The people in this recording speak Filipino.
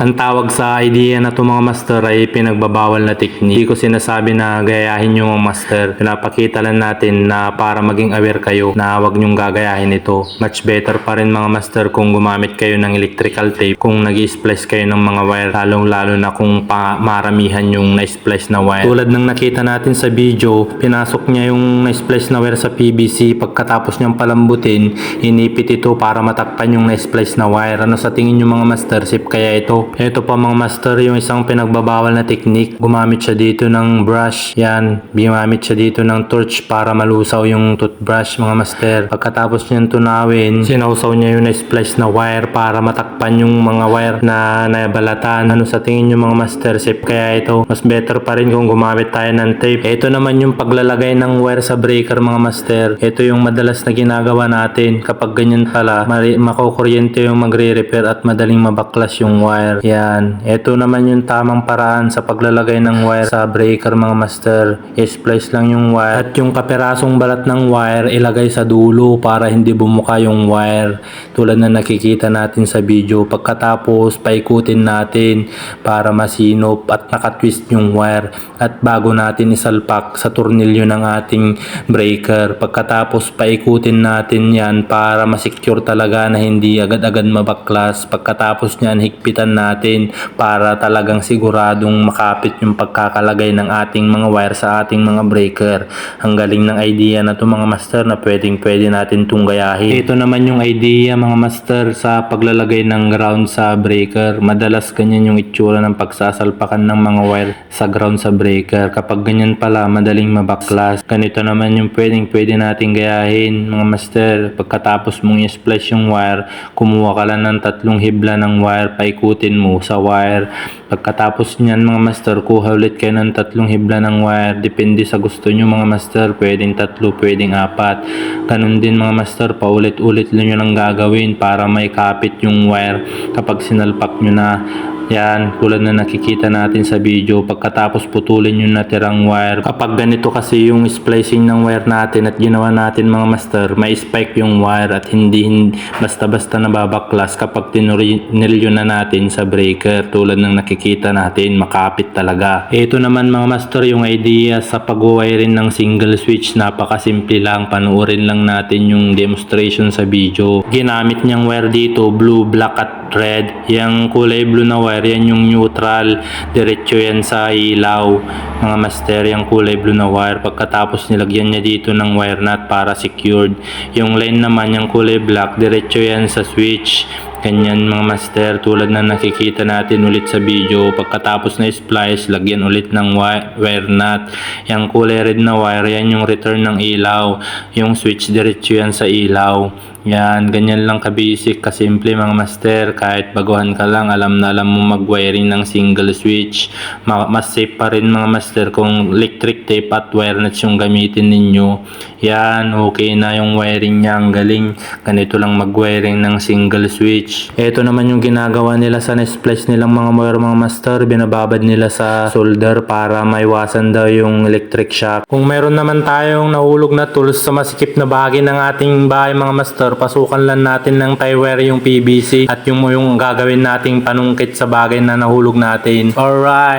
Ang tawag sa idea na to mga master ay pinagbabawal na technique. Hindi ko sinasabi na gayahin yung mga master. Pinapakita lang natin na para maging aware kayo na huwag nyong gagayahin ito. Much better pa rin mga master kung gumamit kayo ng electrical tape kung nag splice kayo ng mga wire lalong lalo na kung pa maramihan yung na-splice na wire. Tulad ng nakita natin sa video, pinasok niya yung na-splice na wire sa PVC pagkatapos niyang palambutin, inipit ito para matakpan yung na-splice na wire. Ano sa tingin niyo mga master sip kaya ito? Ito pa mga master yung isang pinagbabawal na technique. Gumamit siya dito ng brush. Yan, gumamit siya dito ng torch para malusaw yung toothbrush mga master. Pagkatapos niyan tunawin, sinausaw niya yung na-splice na wire para matakpan yung mga wire na nabalatan. Ano sa tingin niyo mga master sip kaya ito? Mas better pa rin kung gumamit tayo ng tape. Ito naman yung paglalagay ng wire sa breaker mga master. Ito yung madalas na ginagawa natin. Kapag ganyan pala, makukuryente yung magre-repair at madaling mabaklas yung wire. Yan. Ito naman yung tamang paraan sa paglalagay ng wire sa breaker mga master. I-splice lang yung wire at yung kaperasong balat ng wire ilagay sa dulo para hindi bumuka yung wire. Tulad na nakikita natin sa video. Pagkatapos, paikutin natin para masinop at nakatwist yung wire. At bago natin isalpak sa tornilyo ng ating breaker. Pagkatapos, paikutin natin yan para masecure talaga na hindi agad-agad mabaklas. Pagkatapos niyan, higpitan natin para talagang siguradong makapit yung pagkakalagay ng ating mga wire sa ating mga breaker. Ang galing ng idea na to mga master na pwedeng pwede natin itong gayahin. Ito naman yung idea mga master sa paglalagay ng ground sa breaker. Madalas ganyan yung itsura ng pagsasalpakan ng mga wire sa ground sa breaker. Kapag ganyan pala, madaling mabaklas. Ganito naman yung pwedeng pwede natin gayahin mga master. Pagkatapos mong i-splice yung wire, kumuha ka lang ng tatlong hibla ng wire, paikutin mo sa wire. Pagkatapos niyan mga master, kuha ulit kayo ng tatlong hibla ng wire. Depende sa gusto nyo mga master, pwedeng tatlo, pwedeng apat. Ganun din mga master, paulit-ulit nyo lang gagawin para may kapit yung wire kapag sinalpak nyo na. Yan, tulad na nakikita natin sa video, pagkatapos putulin yung natirang wire. Kapag ganito kasi yung splicing ng wire natin at ginawa natin mga master, may spike yung wire at hindi hin- basta-basta nababaklas kapag tinuril na natin sa breaker tulad ng nakikita natin, makapit talaga. Ito naman mga master yung idea sa pag-wiring ng single switch, napakasimple lang, panuorin lang natin yung demonstration sa video. Ginamit niyang wire dito, blue, black at red. Yung kulay blue na wire, yan yung neutral. Diretso yan sa ilaw. Mga master, yung kulay blue na wire. Pagkatapos nilagyan niya dito ng wire nut para secured. Yung line naman, yung kulay black, diretso yan sa switch. Ganyan mga master tulad na nakikita natin ulit sa video. Pagkatapos na splice, lagyan ulit ng wi- wire nut. Yung kulay red na wire, yan yung return ng ilaw. Yung switch diretso yan sa ilaw. Yan, ganyan lang ka-basic, kasimple mga master. Kahit baguhan ka lang, alam na alam mo mag-wiring ng single switch. Ma- mas safe pa rin mga master kung electric tape at wire nuts yung gamitin ninyo. Yan, okay na yung wiring niya. Ang galing. Ganito lang mag-wiring ng single switch. Ito naman yung ginagawa nila sa Nesplice nilang mga wire mga master. Binababad nila sa solder para maiwasan daw yung electric shock. Kung meron naman tayong nahulog na tools sa masikip na bahagi ng ating bahay mga master, pasukan lang natin ng tie wire yung PVC at yung, yung gagawin nating panungkit sa bagay na nahulog natin. Alright!